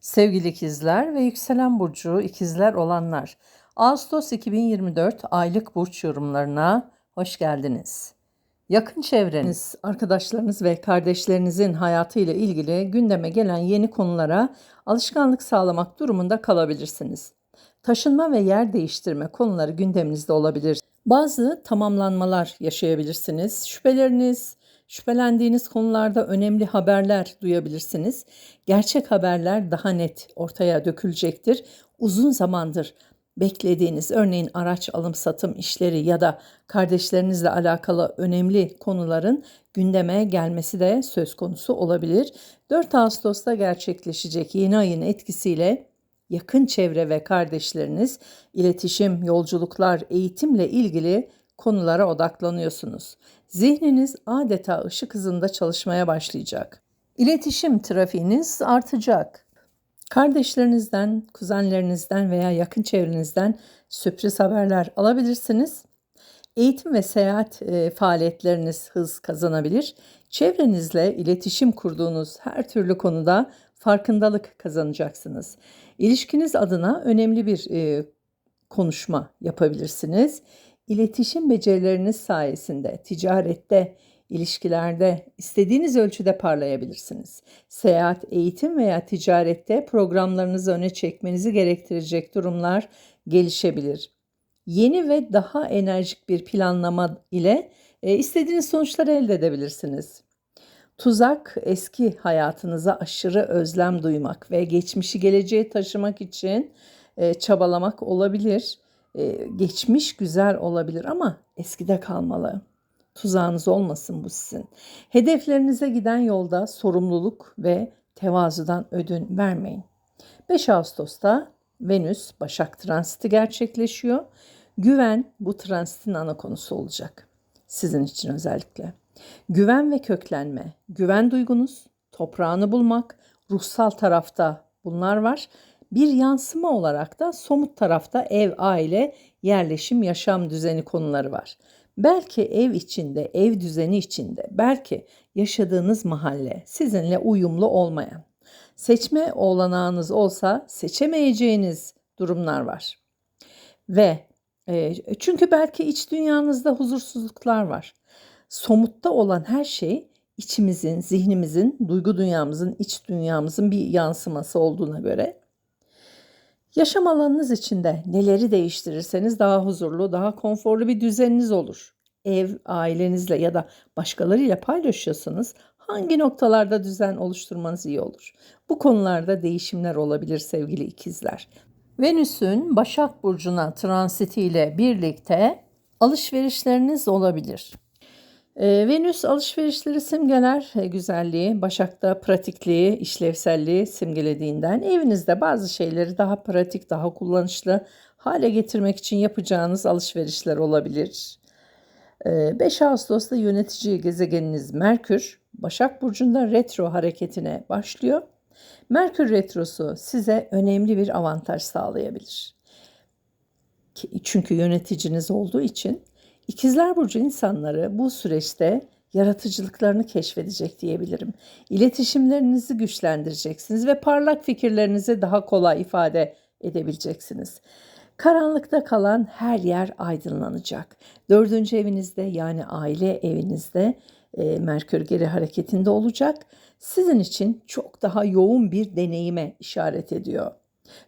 Sevgili ikizler ve yükselen burcu ikizler olanlar. Ağustos 2024 aylık burç yorumlarına hoş geldiniz. Yakın çevreniz, arkadaşlarınız ve kardeşlerinizin hayatıyla ilgili gündeme gelen yeni konulara alışkanlık sağlamak durumunda kalabilirsiniz. Taşınma ve yer değiştirme konuları gündeminizde olabilir. Bazı tamamlanmalar yaşayabilirsiniz. Şüpheleriniz, şüphelendiğiniz konularda önemli haberler duyabilirsiniz. Gerçek haberler daha net ortaya dökülecektir. Uzun zamandır beklediğiniz örneğin araç alım satım işleri ya da kardeşlerinizle alakalı önemli konuların gündeme gelmesi de söz konusu olabilir. 4 Ağustos'ta gerçekleşecek yeni ayın etkisiyle yakın çevre ve kardeşleriniz iletişim, yolculuklar, eğitimle ilgili konulara odaklanıyorsunuz. Zihniniz adeta ışık hızında çalışmaya başlayacak. İletişim trafiğiniz artacak. Kardeşlerinizden, kuzenlerinizden veya yakın çevrenizden sürpriz haberler alabilirsiniz. Eğitim ve seyahat e, faaliyetleriniz hız kazanabilir. Çevrenizle iletişim kurduğunuz her türlü konuda farkındalık kazanacaksınız. İlişkiniz adına önemli bir e, konuşma yapabilirsiniz. İletişim becerileriniz sayesinde ticarette, ilişkilerde istediğiniz ölçüde parlayabilirsiniz. Seyahat, eğitim veya ticarette programlarınızı öne çekmenizi gerektirecek durumlar gelişebilir. Yeni ve daha enerjik bir planlama ile e, istediğiniz sonuçları elde edebilirsiniz. Tuzak eski hayatınıza aşırı özlem duymak ve geçmişi geleceğe taşımak için e, çabalamak olabilir. E, geçmiş güzel olabilir ama eskide kalmalı. Tuzağınız olmasın bu sizin. Hedeflerinize giden yolda sorumluluk ve tevazudan ödün vermeyin. 5 Ağustos'ta Venüs Başak transiti gerçekleşiyor. Güven bu transitin ana konusu olacak. Sizin için özellikle. Güven ve köklenme, güven duygunuz, toprağını bulmak, ruhsal tarafta bunlar var. Bir yansıma olarak da somut tarafta ev, aile, yerleşim, yaşam düzeni konuları var. Belki ev içinde, ev düzeni içinde, belki yaşadığınız mahalle sizinle uyumlu olmayan. Seçme olanağınız olsa seçemeyeceğiniz durumlar var. Ve e, çünkü belki iç dünyanızda huzursuzluklar var. Somutta olan her şey içimizin, zihnimizin, duygu dünyamızın, iç dünyamızın bir yansıması olduğuna göre Yaşam alanınız içinde neleri değiştirirseniz daha huzurlu, daha konforlu bir düzeniniz olur. Ev, ailenizle ya da başkalarıyla paylaşıyorsanız hangi noktalarda düzen oluşturmanız iyi olur? Bu konularda değişimler olabilir sevgili ikizler. Venüs'ün Başak Burcu'na transitiyle birlikte alışverişleriniz olabilir. Ee, Venüs alışverişleri simgeler e, güzelliği, Başak'ta pratikliği, işlevselliği simgelediğinden evinizde bazı şeyleri daha pratik, daha kullanışlı hale getirmek için yapacağınız alışverişler olabilir. 5 ee, Ağustos'ta yönetici gezegeniniz Merkür, Başak Burcu'nda retro hareketine başlıyor. Merkür retrosu size önemli bir avantaj sağlayabilir. Çünkü yöneticiniz olduğu için İkizler Burcu insanları bu süreçte yaratıcılıklarını keşfedecek diyebilirim. İletişimlerinizi güçlendireceksiniz ve parlak fikirlerinizi daha kolay ifade edebileceksiniz. Karanlıkta kalan her yer aydınlanacak. Dördüncü evinizde yani aile evinizde e, Merkür geri hareketinde olacak. Sizin için çok daha yoğun bir deneyime işaret ediyor.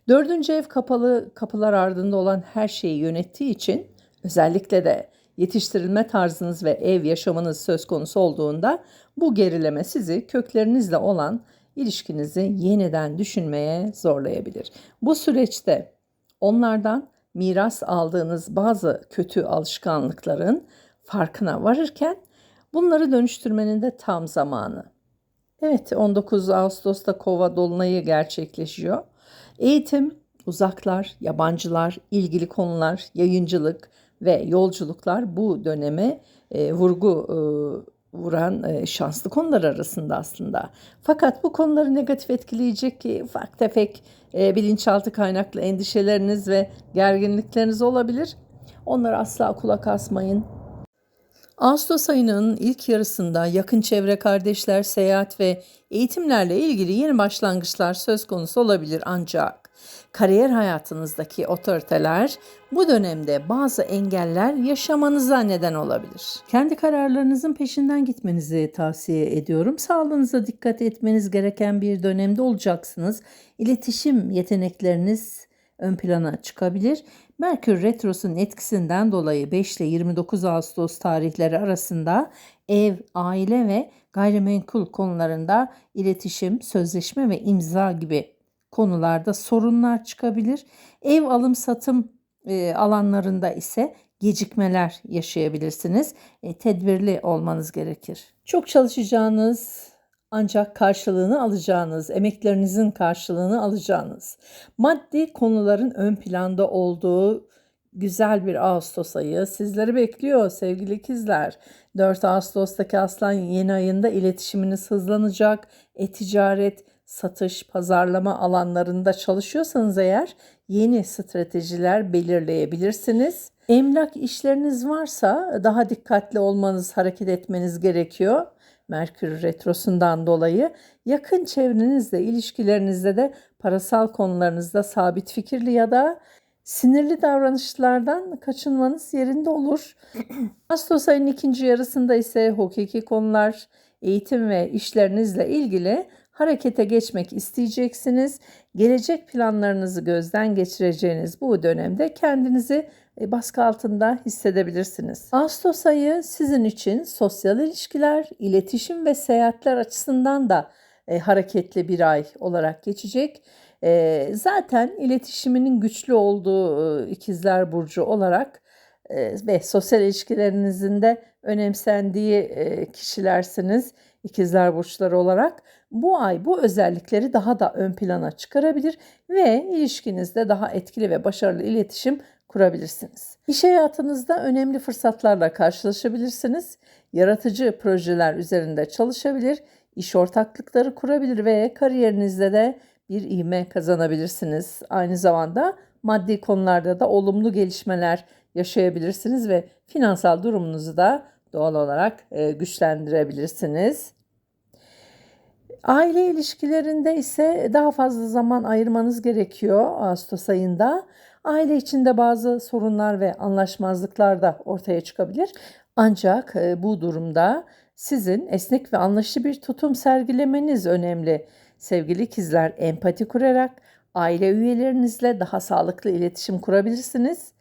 Dördüncü ev kapalı kapılar ardında olan her şeyi yönettiği için özellikle de yetiştirilme tarzınız ve ev yaşamınız söz konusu olduğunda bu gerileme sizi köklerinizle olan ilişkinizi yeniden düşünmeye zorlayabilir. Bu süreçte onlardan miras aldığınız bazı kötü alışkanlıkların farkına varırken bunları dönüştürmenin de tam zamanı. Evet 19 Ağustos'ta Kova dolunayı gerçekleşiyor. Eğitim, uzaklar, yabancılar, ilgili konular, yayıncılık, ve yolculuklar bu döneme e, vurgu e, vuran e, şanslı konular arasında aslında. Fakat bu konuları negatif etkileyecek ki ufak tefek e, bilinçaltı kaynaklı endişeleriniz ve gerginlikleriniz olabilir. Onları asla kulak asmayın. Ağustos ayının ilk yarısında yakın çevre kardeşler, seyahat ve eğitimlerle ilgili yeni başlangıçlar söz konusu olabilir ancak kariyer hayatınızdaki otoriteler bu dönemde bazı engeller yaşamanıza neden olabilir. Kendi kararlarınızın peşinden gitmenizi tavsiye ediyorum. Sağlığınıza dikkat etmeniz gereken bir dönemde olacaksınız. İletişim yetenekleriniz ön plana çıkabilir. Merkür Retrosu'nun etkisinden dolayı 5 ile 29 Ağustos tarihleri arasında ev, aile ve gayrimenkul konularında iletişim, sözleşme ve imza gibi konularda sorunlar çıkabilir. Ev alım satım e, alanlarında ise gecikmeler yaşayabilirsiniz. E, tedbirli olmanız gerekir. Çok çalışacağınız ancak karşılığını alacağınız, emeklerinizin karşılığını alacağınız, maddi konuların ön planda olduğu güzel bir Ağustos ayı sizleri bekliyor sevgili ikizler. 4 Ağustos'taki Aslan yeni ayında iletişiminiz hızlanacak. E-ticaret, satış, pazarlama alanlarında çalışıyorsanız eğer yeni stratejiler belirleyebilirsiniz. Emlak işleriniz varsa daha dikkatli olmanız, hareket etmeniz gerekiyor. Merkür retrosundan dolayı yakın çevrenizle, ilişkilerinizde de parasal konularınızda sabit fikirli ya da sinirli davranışlardan kaçınmanız yerinde olur. Ağustos ayının ikinci yarısında ise hukuki konular, eğitim ve işlerinizle ilgili harekete geçmek isteyeceksiniz. Gelecek planlarınızı gözden geçireceğiniz bu dönemde kendinizi e, baskı altında hissedebilirsiniz. Ağustos ayı sizin için sosyal ilişkiler, iletişim ve seyahatler açısından da e, hareketli bir ay olarak geçecek. E, zaten iletişiminin güçlü olduğu e, ikizler burcu olarak ve sosyal ilişkilerinizin de önemsendiği e, kişilersiniz ikizler burçları olarak. Bu ay bu özellikleri daha da ön plana çıkarabilir ve ilişkinizde daha etkili ve başarılı iletişim kurabilirsiniz. İş hayatınızda önemli fırsatlarla karşılaşabilirsiniz. Yaratıcı projeler üzerinde çalışabilir, iş ortaklıkları kurabilir ve kariyerinizde de bir ivme kazanabilirsiniz. Aynı zamanda maddi konularda da olumlu gelişmeler yaşayabilirsiniz ve finansal durumunuzu da doğal olarak e, güçlendirebilirsiniz. Aile ilişkilerinde ise daha fazla zaman ayırmanız gerekiyor Ağustos ayında. Aile içinde bazı sorunlar ve anlaşmazlıklar da ortaya çıkabilir. Ancak e, bu durumda sizin esnek ve anlaşıcı bir tutum sergilemeniz önemli. Sevgili ikizler empati kurarak aile üyelerinizle daha sağlıklı iletişim kurabilirsiniz.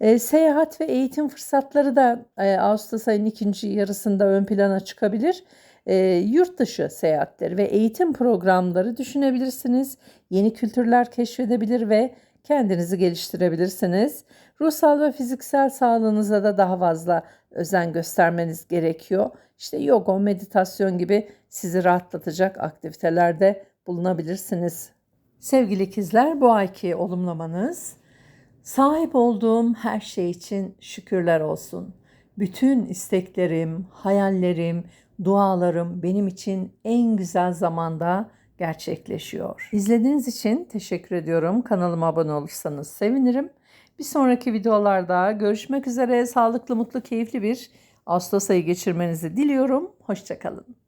E, seyahat ve eğitim fırsatları da e, Ağustos ayının ikinci yarısında ön plana çıkabilir. E, yurt dışı seyahatleri ve eğitim programları düşünebilirsiniz. Yeni kültürler keşfedebilir ve kendinizi geliştirebilirsiniz. Ruhsal ve fiziksel sağlığınıza da daha fazla özen göstermeniz gerekiyor. İşte yoga, meditasyon gibi sizi rahatlatacak aktivitelerde bulunabilirsiniz. Sevgili ikizler bu ayki olumlamanız sahip olduğum her şey için şükürler olsun. Bütün isteklerim, hayallerim, dualarım benim için en güzel zamanda gerçekleşiyor. İzlediğiniz için teşekkür ediyorum. Kanalıma abone olursanız sevinirim. Bir sonraki videolarda görüşmek üzere. Sağlıklı, mutlu, keyifli bir Ağustos ayı geçirmenizi diliyorum. Hoşçakalın.